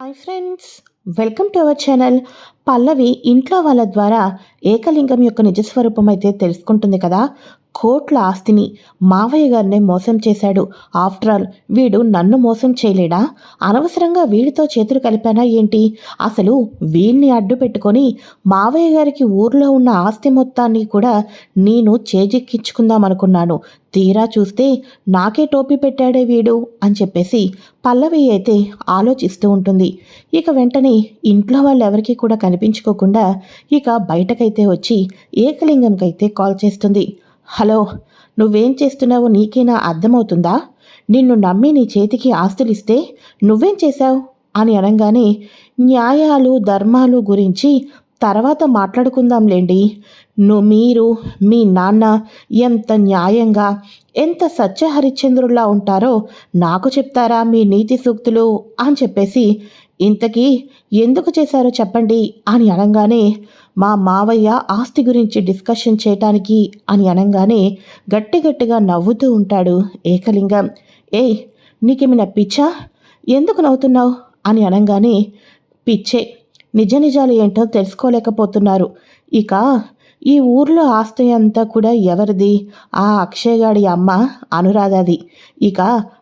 Hi friends welcome to our channel. Pallavi ఇంట్లో వాళ్ళ ద్వారా ఏకలింగం యొక్క నిజస్వరూపం అయితే తెలుసుకుంటుంది కదా. కోట్ల ఆస్తిని మావయ్య గారినే మోసం చేశాడు. ఆఫ్టర్ ఆల్ వీడు నన్ను మోసం చేయలేడా? అనవసరంగా వీడితో చేతులు కలిపానా ఏంటి? అసలు వీడిని అడ్డు పెట్టుకొని మావయ్య గారికి ఊర్లో ఉన్న ఆస్తి మొత్తాన్ని కూడా నేను చేజిక్కించుకుందామనుకున్నాను తీరా చూస్తే నాకే టోపీ పెట్టాడే వీడు అని చెప్పేసి పల్లవి అయితే ఆలోచిస్తూ ఉంటుంది. ఇక వెంటనే ఇంట్లో వాళ్ళు ఎవరికీ కూడా కనిపించుకోకుండా ఇక బయటకైతే వచ్చి ఏకలింగంకైతే కాల్ చేస్తుంది. హలో నువ్వేం చేస్తున్నావో నీకేనా అర్థమవుతుందా? నిన్ను నమ్మి నీ చేతికి ఆస్తులిస్తే నువ్వేం చేశావు? అని అనగానే న్యాయాలు ధర్మాలు గురించి తర్వాత మాట్లాడుకుందాంలేండి. నువ్వు మీరు మీ నాన్న ఎంత న్యాయంగా ఎంత సత్యహరిశ్చంద్రుల్లా ఉంటారో నాకు చెప్తారా మీ నీతి సూక్తులు అని చెప్పేసి ఇంతకీ ఎందుకు చేశారో చెప్పండి అని అనగానే మా మావయ్య ఆస్తి గురించి డిస్కషన్ చేయటానికి అని అనగానే గట్టి గట్టిగా నవ్వుతూ ఉంటాడు ఏకలింగం. ఏయ్ నీకేమైనా పిచ్చా? ఎందుకు నవ్వుతున్నావు? అని అనగానే పిచ్చే నిజ నిజాలు ఏంటో తెలుసుకోలేకపోతున్నారు. ఇక ఈ ఊర్లో ఆస్తి అంతా కూడా ఎవరిది? ఆ అక్షయగాడి అమ్మ అనురాధది. ఇక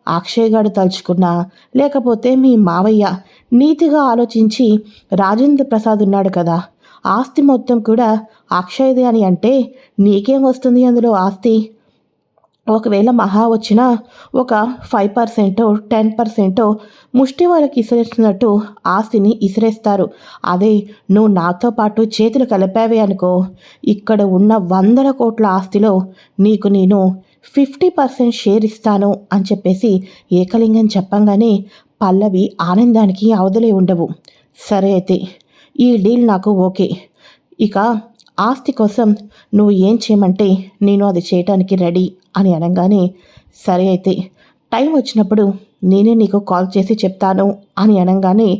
అక్షయగాడు తలుచుకున్నా లేకపోతే మీ మావయ్య నీతిగా ఆలోచించి రాజేంద్ర ప్రసాద్ ఉన్నాడు కదా. ఆస్తి మొత్తం కూడా అక్షయది అని అంటే నీకేం వస్తుంది అందులో ఆస్తి? ఒకవేళ మహా వచ్చినా ఒక ఫైవ్ పర్సెంటో టెన్ పర్సెంటో ముష్టి వాళ్ళకి ఇసిరేస్తున్నట్టు ఆస్తిని ఇసిరేస్తారు. అదే నువ్వు నాతో పాటు చేతులు కలిపావే అనుకో. ఇక్కడ ఉన్న వందల కోట్ల ఆస్తిలో నీకు నేను ఫిఫ్టీ పర్సెంట్ షేర్ ఇస్తాను అని చెప్పేసి ఏకలింగం చెప్పంగానే పల్లవి ఆనందానికి అవధులే ఉండవు. సరే అయితే ఈ డీల్ నాకు ఓకే. ఇక ఆస్తి కోసం నువ్వు ఏం చేయమంటే నేను అది చేయటానికి రెడీ అని అనగానే సరే అయితే టైం వచ్చినప్పుడు నేనే నీకు కాల్ చేసి చెప్తాను అని అనగానే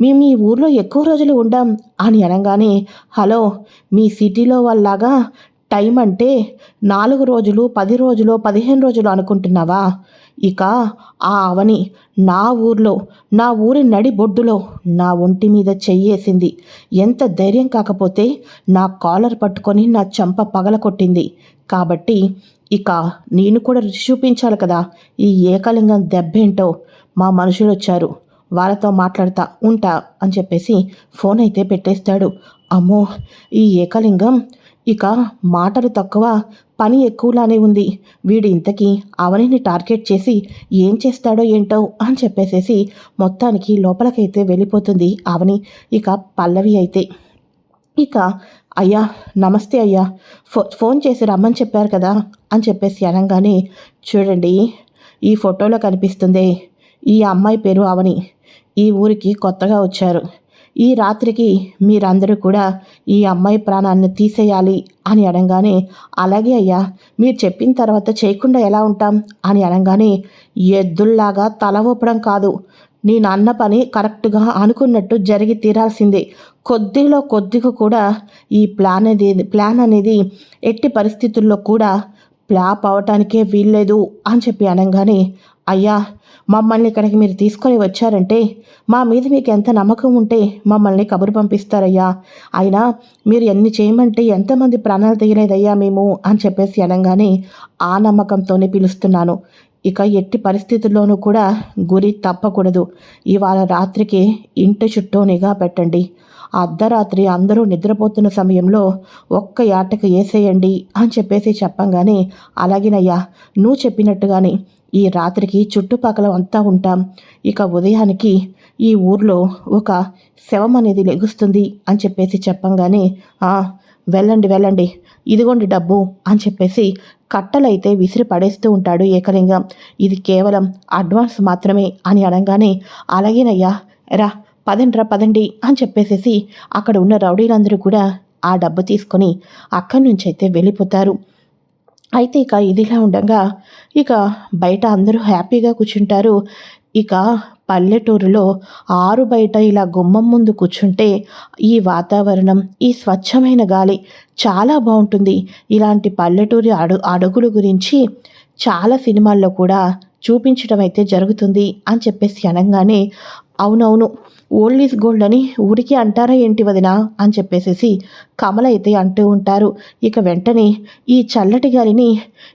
మేము ఈ ఊర్లో ఎక్కువ రోజులు ఉండాం అని అనగానే హలో మీ సిటీలో వాళ్ళలాగా టైం అంటే నాలుగు రోజులు పది రోజులు పదిహేను రోజులు అనుకుంటున్నావా? ఇక ఆ అవని నా ఊర్లో నా ఊరి నడి బొడ్డులో నా ఒంటి మీద చెయ్యేసింది. ఎంత ధైర్యం కాకపోతే నా కాలర్ పట్టుకొని నా చెంప పగల కొట్టింది కాబట్టి ఇక నేను కూడా రుచి చూపించాలి కదా ఈ ఏకలింగం దెబ్బేంటో? మా మనుషులు వచ్చారు వాళ్ళతో మాట్లాడతా ఉంటా అని చెప్పేసి ఫోన్ అయితే పెట్టేస్తాడు. అమ్మో ఈ ఏకలింగం ఇక మాటలు తక్కువ పని ఎక్కువలానే ఉంది. వీడు ఇంతకీ అవనిని టార్గెట్ చేసి ఏం చేస్తాడో ఏంటో అని చెప్పేసేసి మొత్తానికి లోపలకైతే వెళ్ళిపోతుంది అవని ఇక పల్లవి అయితే. ఇక అయ్యా నమస్తే అయ్యా ఫో ఫోన్ చేసి రమ్మని చెప్పారు కదా అని చెప్పేసి అనగానే చూడండి ఈ ఫోటోలో కనిపిస్తుంది ఈ అమ్మాయి పేరు అవని ఈ ఊరికి కొత్తగా వచ్చారు. ఈ రాత్రికి మీరందరూ కూడా ఈ అమ్మాయి ప్రాణాన్ని తీసేయాలి అని అనగానే అలాగే అయ్యా మీరు చెప్పిన తర్వాత చేయకుండా ఎలా ఉంటాం అని అనగానే ఎద్దుల్లాగా తల ఊపడం కాదు. నేను అన్న పని కరెక్ట్గా అనుకున్నట్టు జరిగి తీరాల్సిందే. కొద్దిలో కొద్దిగా కూడా ఈ ప్లాన్ అనేది ప్లాన్ అనేది ఎట్టి పరిస్థితుల్లో కూడా ఫ్లాప్ అవటానికే వీల్లేదు అని చెప్పి అనగానే అయ్యా మమ్మల్ని ఇక్కడికి మీరు తీసుకొని వచ్చారంటే మా మీద మీకు ఎంత నమ్మకం ఉంటే మమ్మల్ని కబురు పంపిస్తారయ్యా. అయినా మీరు ఎన్ని చేయమంటే ఎంతమంది ప్రాణాలు తీయలేదయ్యా మేము అని చెప్పేసి అనగానే ఆ నమ్మకంతోనే పిలుస్తున్నాను. ఇక ఎట్టి పరిస్థితుల్లోనూ కూడా గురి తప్పకూడదు. ఇవాళ రాత్రికి ఇంటి చుట్టూ నిఘా పెట్టండి. అర్ధరాత్రి అందరూ నిద్రపోతున్న సమయంలో ఒక్క యాటకు వేసేయండి అని చెప్పేసి చెప్పంగానే అలాగేనయ్యా నువ్వు చెప్పినట్టుగానే ఈ రాత్రికి చుట్టుపక్కల అంతా ఉంటాం. ఇక ఉదయానికి ఈ ఊర్లో ఒక శవం అనేది లెగుస్తుంది అని చెప్పేసి చెప్పంగానే వెళ్ళండి వెళ్ళండి. ఇదిగోండి డబ్బు అని చెప్పేసి కట్టలైతే విసిరి పడేస్తూ ఉంటాడు ఏకలింగం. ఇది కేవలం అడ్వాన్స్ మాత్రమే అని అనగానే అలాగేనయ్యా రా పదండ్రా పదండి అని చెప్పేసేసి అక్కడ ఉన్న రౌడీలందరూ కూడా ఆ డబ్బు తీసుకొని అక్కడి నుంచి అయితే వెళ్ళిపోతారు. అయితే ఇక ఇదిలా ఉండగా ఇక బయట అందరూ హ్యాపీగా కూర్చుంటారు. ఇక పల్లెటూరులో ఆరు బయట ఇలా గుమ్మం ముందు కూర్చుంటే ఈ వాతావరణం ఈ స్వచ్ఛమైన గాలి చాలా బాగుంటుంది. ఇలాంటి పల్లెటూరి అడు అడుగుల గురించి చాలా సినిమాల్లో కూడా చూపించడం అయితే జరుగుతుంది అని చెప్పేసి అనగానే అవునవును ఓల్డ్ ఈజ్ గోల్డ్ అని ఊరికి అంటారా ఏంటి వదినా అని చెప్పేసేసి కమల అయితే అంటూ ఉంటారు. ఇక వెంటనే ఈ చల్లటి గాలిని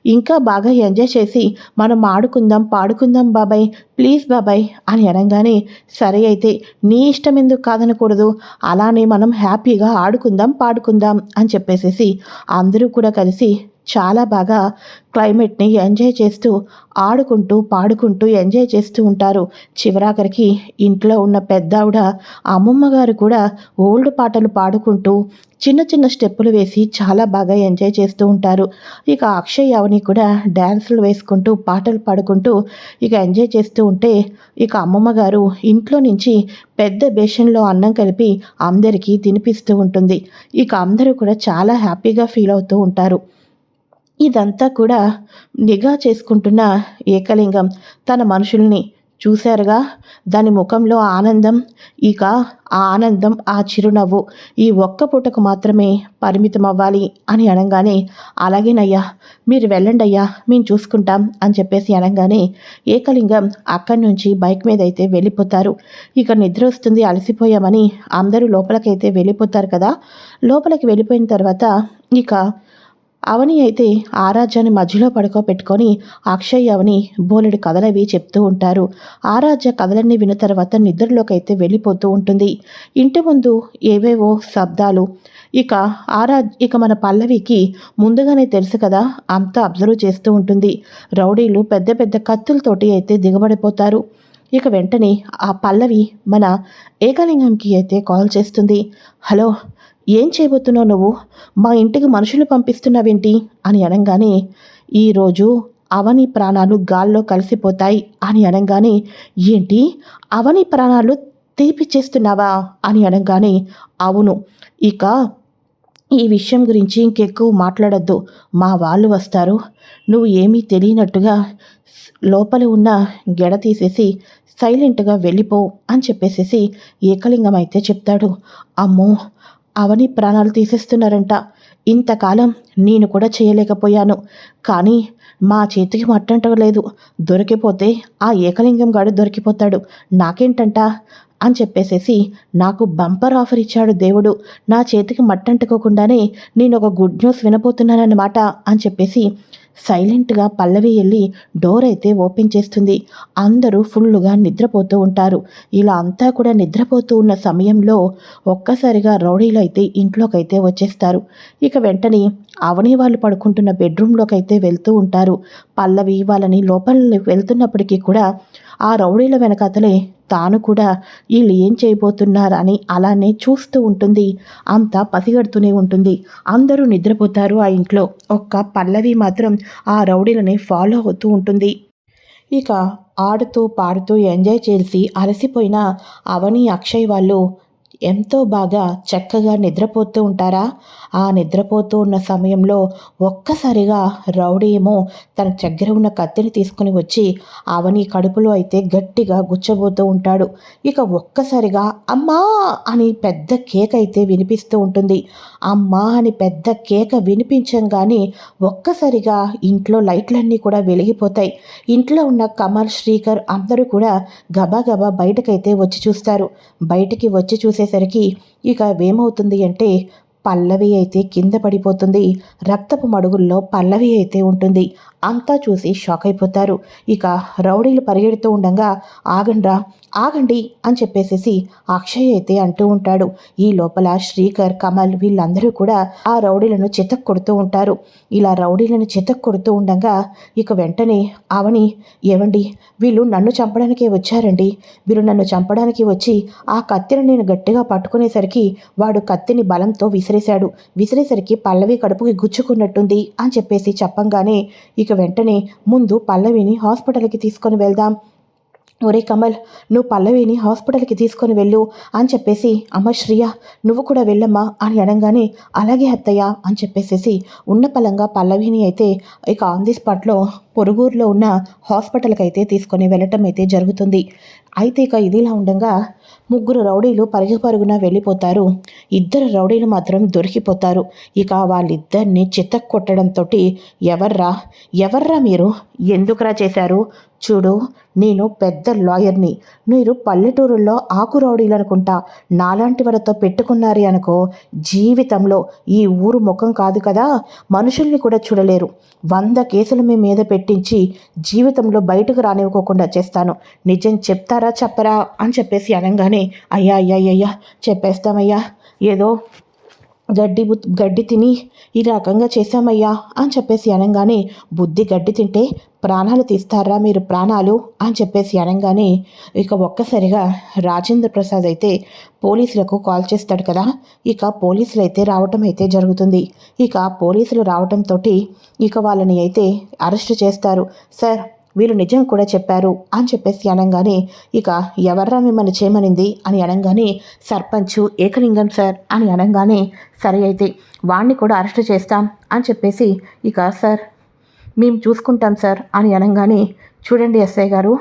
ఇంకా బాగా ఎంజాయ్ చేసి మనం ఆడుకుందాం పాడుకుందాం బాబాయ్ ప్లీజ్ బాబాయ్ అని అనగానే సరే అయితే నీ ఇష్టం ఎందుకు కాదనకూడదు అలానే మనం హ్యాపీగా ఆడుకుందాం పాడుకుందాం అని చెప్పేసేసి అందరూ కూడా కలిసి చాలా బాగా క్లైమేట్ని ఎంజాయ్ చేస్తూ ఆడుకుంటూ పాడుకుంటూ ఎంజాయ్ చేస్తూ ఉంటారు. చివరాఖరికి ఇంట్లో ఉన్న పెద్దావిడ అమ్మమ్మ గారు కూడా ఓల్డ్ పాటలు పాడుకుంటూ చిన్న చిన్న స్టెప్పులు వేసి చాలా బాగా ఎంజాయ్ చేస్తూ ఉంటారు. ఇక అక్షయ్ అవని కూడా డ్యాన్సులు వేసుకుంటూ పాటలు పాడుకుంటూ ఇక ఎంజాయ్ చేస్తూ ఉంటే ఇక అమ్మమ్మ గారు ఇంట్లో నుంచి పెద్ద బేషన్లో అన్నం కలిపి అందరికీ తినిపిస్తూ ఉంటుంది. ఇక అందరూ కూడా చాలా హ్యాపీగా ఫీల్ అవుతూ ఉంటారు. ఇదంతా కూడా నిఘా చేసుకుంటున్న ఏకలింగం. తన మనుషుల్ని చూశారుగా? దాని ముఖంలో ఆనందం. ఇక ఆ ఆనందం ఆ చిరునవ్వు ఈ ఒక్క పూటకు మాత్రమే పరిమితం అవ్వాలి అని అనగానే అలాగేనయ్యా మీరు వెళ్ళండి అయ్యా మేము చూసుకుంటాం అని చెప్పేసి అనగానే ఏకలింగం అక్కడి నుంచి బైక్ మీద అయితే వెళ్ళిపోతారు. ఇక నిద్ర వస్తుంది అలసిపోయామని అందరూ లోపలికైతే వెళ్ళిపోతారు కదా? లోపలికి వెళ్ళిపోయిన తర్వాత ఇక అవని అయితే ఆరాధ్యాన్ని మధ్యలో పడుకోబెట్టుకొని అక్షయ్ అవని బోలెడు కథలవి చెప్తూ ఉంటారు. ఆరాధ్య కథలన్నీ విన్న తర్వాత నిద్రలోకి అయితే వెళ్ళిపోతూ ఉంటుంది. ఇంటి ముందు ఏవేవో శబ్దాలు. ఇక ఆరా ఇక మన పల్లవికి ముందుగానే తెలుసు కదా అంతా అబ్జర్వ్ చేస్తూ ఉంటుంది. రౌడీలు పెద్ద పెద్ద కత్తులతోటి అయితే దిగబడిపోతారు. ఇక వెంటనే ఆ పల్లవి మన ఏకలింగంకి అయితే కాల్ చేస్తుంది. హలో ఏం చేయబోతున్నావు నువ్వు? మా ఇంటికి మనుషులు పంపిస్తున్నావేంటి? అని అనగానే ఈరోజు అవని ప్రాణాలు గాల్లో కలిసిపోతాయి అని అనగానే ఏంటి? అవని ప్రాణాలు తీపిచ్చేస్తున్నావా అని అనగానే అవును. ఇక ఈ విషయం గురించి ఇంకెక్కువ మాట్లాడద్దు. మా వాళ్ళు వస్తారు. నువ్వు ఏమీ తెలియనట్టుగా లోపల ఉన్న గెడ తీసేసి సైలెంట్గా వెళ్ళిపో అని చెప్పేసేసి ఏకలింగం అయితే చెప్తాడు. అమ్మో! అవని ప్రాణాలు తీసేస్తున్నారంట. ఇంతకాలం నేను కూడా చేయలేకపోయాను. కానీ మా చేతికి మట్టంటలేదు. దొరికిపోతే ఆ ఏకలింగం గాడు దొరికిపోతాడు. నాకేంటంట? అని చెప్పేసేసి నాకు బంపర్ ఆఫర్ ఇచ్చాడు దేవుడు. నా చేతికి మట్టంటుకోకుండానే నేను ఒక గుడ్ న్యూస్ వినపోతున్నానన్నమాట అని చెప్పేసి సైలెంట్గా పల్లవి వెళ్ళి డోర్ అయితే ఓపెన్ చేస్తుంది. అందరూ ఫుల్లుగా నిద్రపోతూ ఉంటారు. ఇలా అంతా కూడా నిద్రపోతూ ఉన్న సమయంలో ఒక్కసారిగా రౌడీలు అయితే ఇంట్లోకైతే వచ్చేస్తారు. ఇక వెంటనే అవని వాళ్ళు పడుకుంటున్న బెడ్రూమ్లోకి అయితే వెళ్తూ ఉంటారు. పల్లవి వాళ్ళని లోపల వెళ్తున్నప్పటికీ కూడా ఆ రౌడీల వెనకతలే తాను కూడా వీళ్ళు ఏం చేయబోతున్నారని అలానే చూస్తూ ఉంటుంది. అంతా పసిగడుతూనే ఉంటుంది. అందరూ నిద్రపోతారు ఆ ఇంట్లో. ఒక్క పల్లవి మాత్రం ఆ రౌడీలని ఫాలో అవుతూ ఉంటుంది. ఇక ఆడుతూ పాడుతూ ఎంజాయ్ చేసి అలసిపోయిన అవని అక్షయ్ వాళ్ళు ఎంతో బాగా చక్కగా నిద్రపోతూ ఉంటారా? ఆ నిద్రపోతూ ఉన్న సమయంలో ఒక్కసారిగా రౌడీ ఏమో తన దగ్గర ఉన్న కత్తిని తీసుకుని వచ్చి అవని కడుపులో అయితే గట్టిగా గుచ్చబోతూ ఉంటాడు. ఇక ఒక్కసారిగా అమ్మా అని పెద్ద కేక అయితే వినిపిస్తూ ఉంటుంది. అమ్మా అని పెద్ద కేక వినిపించంగానే ఒక్కసారిగా ఇంట్లో లైట్లన్నీ కూడా వెలిగిపోతాయి. ఇంట్లో ఉన్న కమల్ శ్రీకర్ అందరూ కూడా గబా బయటకైతే వచ్చి చూస్తారు. బయటికి వచ్చి చూసే వచ్చేసరికి ఇక ఏమవుతుంది అంటే పల్లవి అయితే కింద పడిపోతుంది. రక్తపు మడుగుల్లో పల్లవి అయితే ఉంటుంది. అంతా చూసి షాక్ అయిపోతారు. ఇక రౌడీలు పరిగెడుతూ ఉండగా ఆగండ్రా ఆగండి అని చెప్పేసేసి అక్షయ్ అయితే అంటూ ఉంటాడు. ఈ లోపల శ్రీకర్ కమల్ వీళ్ళందరూ కూడా ఆ రౌడీలను చితక్ కొడుతూ ఉంటారు. ఇలా రౌడీలను చితక్ కొడుతూ ఉండగా ఇక వెంటనే అవని ఏవండి వీళ్ళు నన్ను చంపడానికే వచ్చారండి. వీళ్ళు నన్ను చంపడానికి వచ్చి ఆ కత్తిని నేను గట్టిగా పట్టుకునేసరికి వాడు కత్తిని బలంతో విసిరేశాడు. విసిరేసరికి పల్లవి కడుపుకి గుచ్చుకున్నట్టుంది అని చెప్పేసి చెప్పంగానే ఇక ఇక వెంటనే ముందు పల్లవిని హాస్పిటల్కి తీసుకొని వెళ్దాం. ఒరే కమల్ నువ్వు పల్లవిని హాస్పిటల్కి తీసుకొని వెళ్ళు అని చెప్పేసి అమ్మ శ్రియ నువ్వు కూడా వెళ్ళమ్మా అని అనగానే అలాగే అత్తయ్య అని చెప్పేసేసి ఉన్న పలంగా పల్లవిని అయితే ఇక ఆన్ ది స్పాట్లో పొరుగురులో ఉన్న హాస్పిటల్కి అయితే తీసుకొని వెళ్ళటం అయితే జరుగుతుంది. అయితే ఇక ఇదిలా ఉండగా ముగ్గురు రౌడీలు పరుగు పరుగున వెళ్ళిపోతారు. ఇద్దరు రౌడీలు మాత్రం దొరికిపోతారు. ఇక వాళ్ళిద్దరిని చిత్త కొట్టడంతో ఎవర్రా? ఎవర్రా మీరు? ఎందుకురా చేశారు? చూడు నేను పెద్ద లాయర్ని. మీరు పల్లెటూరుల్లో ఆకు రౌడీలు అనుకుంటా నాలాంటి వాళ్ళతో పెట్టుకున్నారే అనుకో జీవితంలో ఈ ఊరు ముఖం కాదు కదా? మనుషుల్ని కూడా చూడలేరు. వంద కేసులు మీ మీద పెట్టించి జీవితంలో బయటకు రానివ్వకోకుండా చేస్తాను. నిజం చెప్తారా చెప్పరా? అని చెప్పేసి అనగానే అయ్యా అయ్యా అయ్యా చెప్పేస్తామయ్యా. ఏదో గడ్డి బుత్ గడ్డి తిని ఈ రకంగా చేశామయ్యా అని చెప్పేసి అనగానే బుద్ధి గడ్డి తింటే ప్రాణాలు తీస్తారా మీరు ప్రాణాలు? అని చెప్పేసి అనగానే ఇక ఒక్కసారిగా రాజేంద్ర ప్రసాద్ అయితే పోలీసులకు కాల్ చేస్తాడు కదా. ఇక పోలీసులు అయితే రావటం అయితే జరుగుతుంది. ఇక పోలీసులు రావటంతో ఇక వాళ్ళని అయితే అరెస్ట్ చేస్తారు. సార్ వీళ్ళు నిజం కూడా చెప్పారు అని చెప్పేసి అనగానే ఇక ఎవర్రా మిమ్మల్ని చేయమనింది? అని అనగానే సర్పంచ్ ఏకలింగం సార్ అని అనగానే సరే అయితే వాణ్ణి కూడా అరెస్ట్ చేస్తాం అని చెప్పేసి ఇక సార్ మేము చూసుకుంటాం సార్ అని అనగానే చూడండి ఎస్ఐ గారు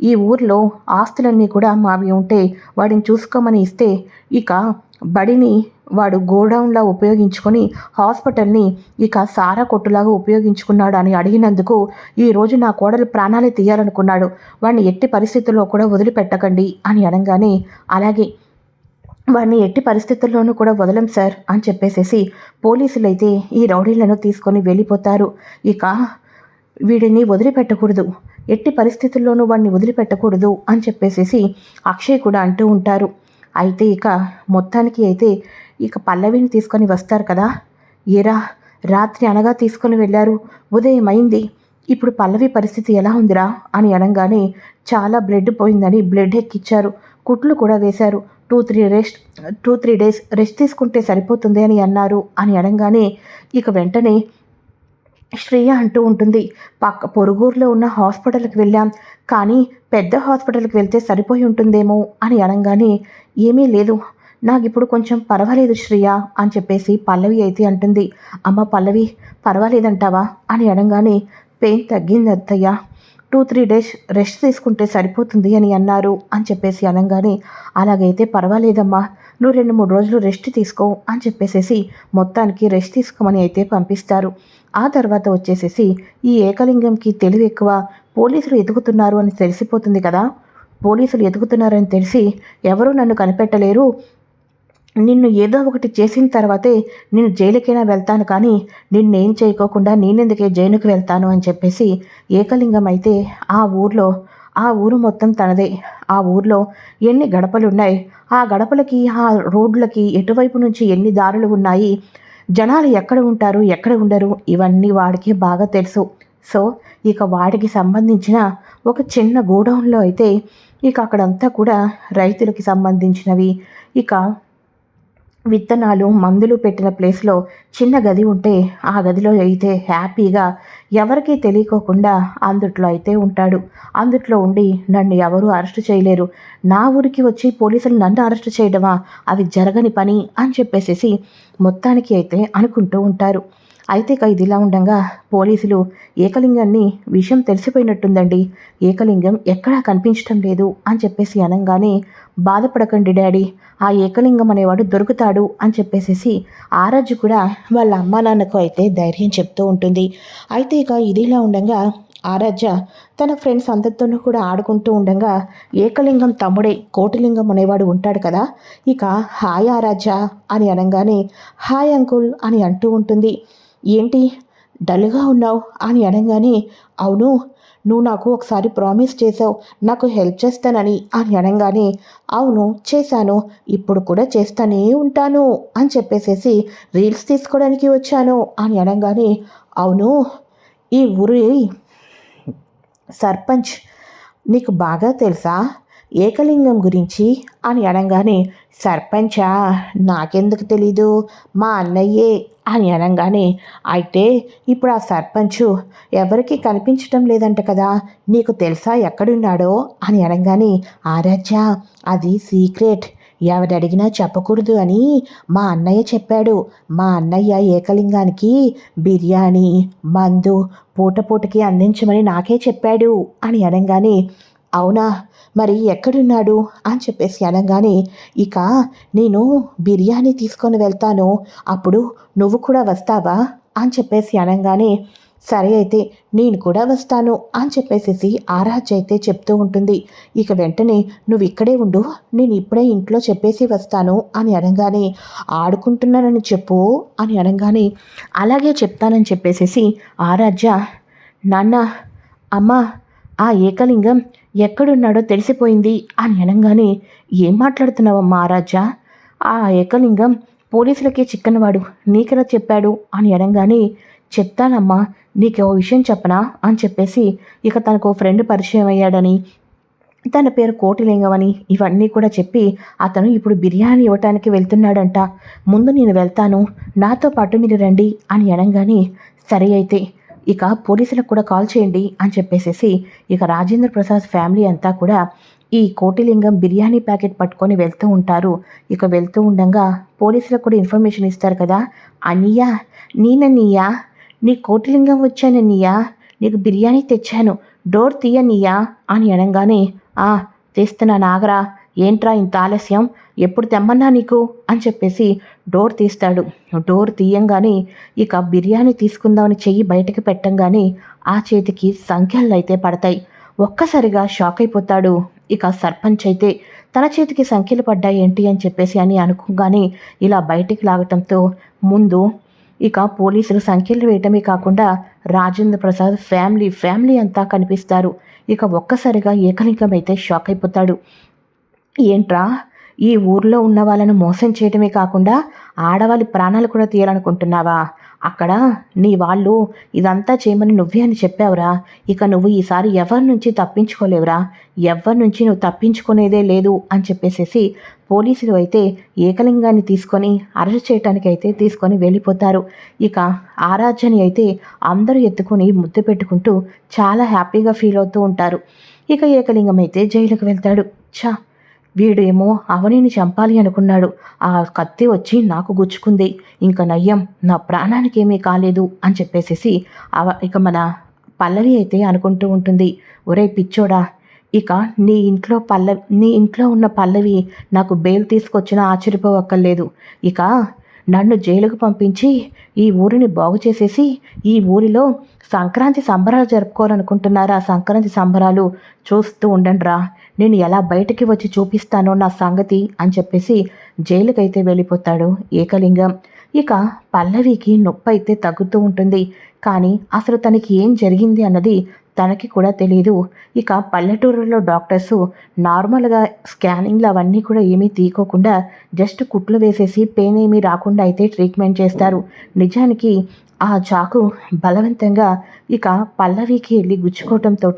ఈ ఊర్లో ఆస్తులన్నీ కూడా మావి ఉంటే వాడిని చూసుకోమని ఇస్తే ఇక బడిని వాడు గోడౌన్లా ఉపయోగించుకొని హాస్పిటల్ని ఇక సారా కొట్టులాగా ఉపయోగించుకున్నాడు అని అడిగినందుకు ఈరోజు నా కోడలు ప్రాణాలే తీయాలనుకున్నాడు. వాడిని ఎట్టి పరిస్థితుల్లో కూడా వదిలిపెట్టకండి అని అనగానే అలాగే వాడిని ఎట్టి పరిస్థితుల్లోనూ కూడా వదలం సార్ అని చెప్పేసేసి పోలీసులు అయితే ఈ రౌడీలను తీసుకొని వెళ్ళిపోతారు. ఇక వీడిని వదిలిపెట్టకూడదు. ఎట్టి పరిస్థితుల్లోనూ వాడిని వదిలిపెట్టకూడదు అని చెప్పేసేసి అక్షయ్ కూడా అంటూ ఉంటారు. అయితే ఇక మొత్తానికి అయితే ఇక పల్లవిని తీసుకొని వస్తారు కదా. ఏరా రాత్రి అనగా తీసుకొని వెళ్ళారు. ఉదయం అయింది. ఇప్పుడు పల్లవి పరిస్థితి ఎలా ఉందిరా అని అనగానే చాలా బ్లడ్ పోయిందని బ్లడ్ ఎక్కిచ్చారు. కుట్లు కూడా వేశారు. Two three rest two three days rest తీసుకుంటే సరిపోతుంది అని అన్నారు అని అనగానే ఇక వెంటనే శ్రేయ అంటూ ఉంటుంది. పక్క పొరుగురులో ఉన్న హాస్పిటల్కి వెళ్ళాం. కానీ పెద్ద హాస్పిటల్కి వెళ్తే సరిపోయి ఉంటుందేమో అని అనగానే ఏమీ లేదు. నాకు ఇప్పుడు కొంచెం పర్వాలేదు శ్రేయ అని చెప్పేసి పల్లవి అయితే అంటుంది. అమ్మ పల్లవి పర్వాలేదంటావా? అని అనగానే పెయిన్ తగ్గింది అత్తయ్య టూ త్రీ డేస్ రెస్ట్ తీసుకుంటే సరిపోతుంది అని అన్నారు అని చెప్పేసి అనగానే అలాగైతే పర్వాలేదమ్మా నువ్వు రెండు మూడు రోజులు రెస్ట్ తీసుకో అని చెప్పేసేసి మొత్తానికి రెస్ట్ తీసుకోమని అయితే పంపిస్తారు. ఆ తర్వాత వచ్చేసేసి ఈ ఏకలింగంకి తెలివి ఎక్కువ పోలీసులు ఎదుగుతున్నారు అని తెలిసిపోతుంది కదా పోలీసులు ఎదుగుతున్నారని తెలిసి ఎవరూ నన్ను కనిపెట్టలేరు నిన్ను ఏదో ఒకటి చేసిన తర్వాతే నేను జైలుకైనా వెళ్తాను కానీ నిన్నేం చేయకోకుండా నేనెందుకే జైలుకి వెళ్తాను అని చెప్పేసి ఏకలింగం అయితే ఆ ఊర్లో ఆ ఊరు మొత్తం తనదే. ఆ ఊర్లో ఎన్ని గడపలున్నాయి? ఆ గడపలకి ఆ రోడ్లకి ఎటువైపు నుంచి ఎన్ని దారులు ఉన్నాయి? జనాలు ఎక్కడ ఉంటారు ఎక్కడ ఉండరు? ఇవన్నీ వాడికి బాగా తెలుసు. సో ఇక వాడికి సంబంధించిన ఒక చిన్న గోడౌన్లో అయితే ఇక అక్కడంతా కూడా రైతులకి సంబంధించినవి. ఇక విత్తనాలు మందులు పెట్టిన ప్లేస్లో చిన్న గది ఉంటే ఆ గదిలో అయితే హ్యాపీగా ఎవరికీ తెలియకోకుండా అందుట్లో అయితే ఉంటాడు. అందుట్లో ఉండి నన్ను ఎవరూ అరెస్ట్ చేయలేరు. నా ఊరికి వచ్చి పోలీసులు నన్ను అరెస్ట్ చేయడమా? అది జరగని పని అని చెప్పేసేసి మొత్తానికి అయితే అనుకుంటూ ఉంటారు. అయితే ఇక ఇదిలా ఉండగా పోలీసులు ఏకలింగాన్ని విషయం తెలిసిపోయినట్టుందండి. ఏకలింగం ఎక్కడా కనిపించటం లేదు అని చెప్పేసి అనగానే బాధపడకండి డాడీ ఆ ఏకలింగం అనేవాడు దొరుకుతాడు అని చెప్పేసేసి ఆరాజు కూడా వాళ్ళ అమ్మా నాన్నకు అయితే ధైర్యం చెప్తూ ఉంటుంది. అయితే ఇక ఇదిలా ఉండగా ఆరాధ్య తన ఫ్రెండ్స్ అందరితోనూ కూడా ఆడుకుంటూ ఉండగా ఏకలింగం తమ్ముడే కోటిలింగం అనేవాడు ఉంటాడు కదా ఇక హాయ్ ఆరాధ్య అని అనగానే హాయ్ అంకుల్ అని అంటూ ఉంటుంది. ఏంటి? డల్గా ఉన్నావు? అని అనగానే అవును నువ్వు నాకు ఒకసారి ప్రామిస్ చేసావు నాకు హెల్ప్ చేస్తానని అని అనగానే అవును చేశాను ఇప్పుడు కూడా చేస్తానే ఉంటాను అని చెప్పేసేసి రీల్స్ తీసుకోవడానికి వచ్చాను అని అనగానే అవును ఈ ఊరి సర్పంచ్ నీకు బాగా తెలుసా? ఏకలింగం గురించి అని అనగానే సర్పంచా నాకెందుకు తెలీదు? మా అన్నయ్యే అని అనగానే అయితే ఇప్పుడు ఆ సర్పంచ్ ఎవరికి కనిపించటం లేదంట కదా నీకు తెలుసా ఎక్కడున్నాడో? అని అనగానే ఆరాధ్య అది సీక్రెట్. ఎవరడిగినా చెప్పకూడదు అని మా అన్నయ్య చెప్పాడు. మా అన్నయ్య ఏకలింగానికి బిర్యానీ మందు పూట పూటకి అందించమని నాకే చెప్పాడు అని అనగానే అవునా? మరి ఎక్కడున్నాడు? అని చెప్పేసి అనగానే ఇక నేను బిర్యానీ తీసుకొని వెళ్తాను. అప్పుడు నువ్వు కూడా వస్తావా? అని చెప్పేసి అనగానే సరే అయితే నేను కూడా వస్తాను అని చెప్పేసేసి ఆరాజ్ అయితే చెప్తూ ఉంటుంది. ఇక వెంటనే నువ్వు ఇక్కడే ఉండు నేను ఇప్పుడే ఇంట్లో చెప్పేసి వస్తాను అని అనగానే ఆడుకుంటున్నానని చెప్పు అని అనగానే అలాగే చెప్తానని చెప్పేసేసి ఆరాధ్య నాన్న అమ్మ ఆ ఏకలింగం ఎక్కడున్నాడో తెలిసిపోయింది అని అనగానే ఏం మాట్లాడుతున్నావమ్మా మహారాజా? ఆ ఏకలింగం పోలీసులకే చిక్కనవాడు నీకెలా చెప్పాడు? అని అనగానే చెప్తానమ్మా నీకు ఓ విషయం చెప్పనా? అని చెప్పేసి ఇక తనకు ఫ్రెండ్ పరిచయం అయ్యాడని తన పేరు కోటిలింగం అని ఇవన్నీ కూడా చెప్పి అతను ఇప్పుడు బిర్యానీ ఇవ్వటానికి వెళ్తున్నాడంట. ముందు నేను వెళ్తాను నాతో పాటు మీరు రండి అని అనగానే సరే అయితే ఇక పోలీసులకు కూడా కాల్ చేయండి అని చెప్పేసేసి ఇక రాజేంద్ర ప్రసాద్ ఫ్యామిలీ అంతా కూడా ఈ కోటిలింగం బిర్యానీ ప్యాకెట్ పట్టుకొని వెళ్తూ ఉంటారు. ఇక వెళ్తూ ఉండగా పోలీసులకు కూడా ఇన్ఫర్మేషన్ ఇస్తారు కదా. అనియా నేనన్నయ్యా నీ కోటిలింగం వచ్చానన్నయ్యా నీకు బిర్యానీ తెచ్చాను. డోర్ తీయనీయా అని అనగానే ఆ తీస్తున్నా నాగరా. ఏంట్రా ఇంత ఆలస్యం? ఎప్పుడు తెమ్మన్నా నీకు? అని చెప్పేసి డోర్ తీస్తాడు. డోర్ తీయంగానే ఇక బిర్యానీ తీసుకుందామని చెయ్యి బయటకు పెట్టంగానే ఆ చేతికి సంఖ్యలు అయితే పడతాయి. ఒక్కసారిగా షాక్ అయిపోతాడు. ఇక సర్పంచ్ అయితే తన చేతికి సంఖ్యలు పడ్డాయి ఏంటి? అని చెప్పేసి అని అనుకోగానే ఇలా బయటికి లాగటంతో ముందు ఇక పోలీసులు సంఖ్యలు వేయటమే కాకుండా రాజేంద్ర ప్రసాద్ ఫ్యామిలీ ఫ్యామిలీ అంతా కనిపిస్తారు. ఇక ఒక్కసారిగా ఏకలింగం అయితే షాక్ అయిపోతాడు. ఏంట్రా? ఈ ఊర్లో ఉన్న వాళ్ళను మోసం చేయటమే కాకుండా ఆడవాళ్ళ ప్రాణాలు కూడా తీయాలనుకుంటున్నావా? అక్కడ నీ వాళ్ళు ఇదంతా చేయమని నువ్వే అని చెప్పావురా. ఇక నువ్వు ఈసారి ఎవరి నుంచి తప్పించుకోలేవురా? ఎవరి నుంచి నువ్వు తప్పించుకునేదే లేదు అని చెప్పేసేసి పోలీసులు అయితే ఏకలింగాన్ని తీసుకొని అరెస్ట్ చేయడానికి అయితే తీసుకొని వెళ్ళిపోతారు. ఇక ఆరాధ్యని అయితే అందరూ ఎత్తుకొని ముద్దు పెట్టుకుంటూ చాలా హ్యాపీగా ఫీల్ అవుతూ ఉంటారు. ఇక ఏకలింగం అయితే జైలుకు వెళ్తాడు. చా వీడేమో అవనిని చంపాలి అనుకున్నాడు. ఆ కత్తి వచ్చి నాకు గుచ్చుకుంది. ఇంకా నయ్యం నా ప్రాణానికి ఏమీ కాలేదు అని చెప్పేసేసి అవ ఇక మన పల్లవి అయితే అనుకుంటూ ఉంటుంది. ఒరే పిచ్చోడా ఇక నీ ఇంట్లో పల్ల నీ ఇంట్లో ఉన్న పల్లవి నాకు బెయిల్ తీసుకొచ్చినా ఆశ్చర్యపోవక్కర్లేదు. ఇక నన్ను జైలుకు పంపించి ఈ ఊరిని బాగు చేసేసి ఈ ఊరిలో సంక్రాంతి సంబరాలు జరుపుకోవాలనుకుంటున్నారా? సంక్రాంతి సంబరాలు చూస్తూ ఉండండిరా. నేను ఎలా బయటికి వచ్చి చూపిస్తానో నా సంగతి అని చెప్పేసి జైలుకైతే వెళ్ళిపోతాడు ఏకలింగం. ఇక పల్లవికి నొప్పి అయితే తగ్గుతూ ఉంటుంది. కానీ అసలు తనకి ఏం జరిగింది అన్నది తనకి కూడా తెలియదు ఇక పల్లెటూరులో డాక్టర్స్ నార్మల్గా స్కానింగ్లు అవన్నీ కూడా ఏమీ తీకోకుండా జస్ట్ కుట్లు వేసేసి పెయిన్ ఏమీ రాకుండా అయితే ట్రీట్మెంట్ చేస్తారు. నిజానికి ఆ చాకు బలవంతంగా ఇక పల్లవికి వెళ్ళి గుచ్చుకోవటంతో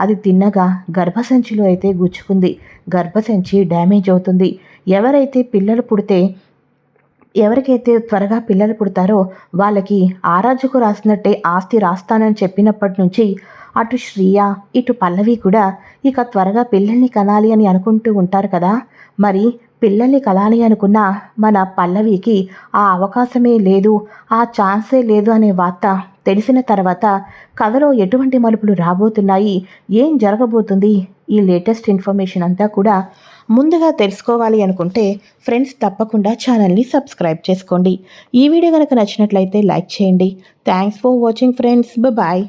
అది తిన్నగా గర్భసంచిలో అయితే గుచ్చుకుంది. గర్భసంచి డ్యామేజ్ అవుతుంది. ఎవరైతే పిల్లలు పుడితే ఎవరికైతే త్వరగా పిల్లలు పుడతారో వాళ్ళకి ఆరాజుకు రాసినట్టే ఆస్తి రాస్తానని చెప్పినప్పటి నుంచి అటు శ్రీయ ఇటు పల్లవి కూడా ఇక త్వరగా పిల్లల్ని కనాలి అని అనుకుంటూ ఉంటారు కదా. మరి పిల్లల్ని కలాలి అనుకున్న మన పల్లవికి ఆ అవకాశమే లేదు ఆ ఛాన్సే లేదు అనే వార్త తెలిసిన తర్వాత కథలో ఎటువంటి మలుపులు రాబోతున్నాయి ఏం జరగబోతుంది ఈ లేటెస్ట్ ఇన్ఫర్మేషన్ అంతా కూడా ముందుగా తెలుసుకోవాలి అనుకుంటే ఫ్రెండ్స్ తప్పకుండా ఛానల్ని సబ్స్క్రైబ్ చేసుకోండి. ఈ వీడియో కనుక నచ్చినట్లయితే లైక్ చేయండి. Thanks for watching friends. Bye.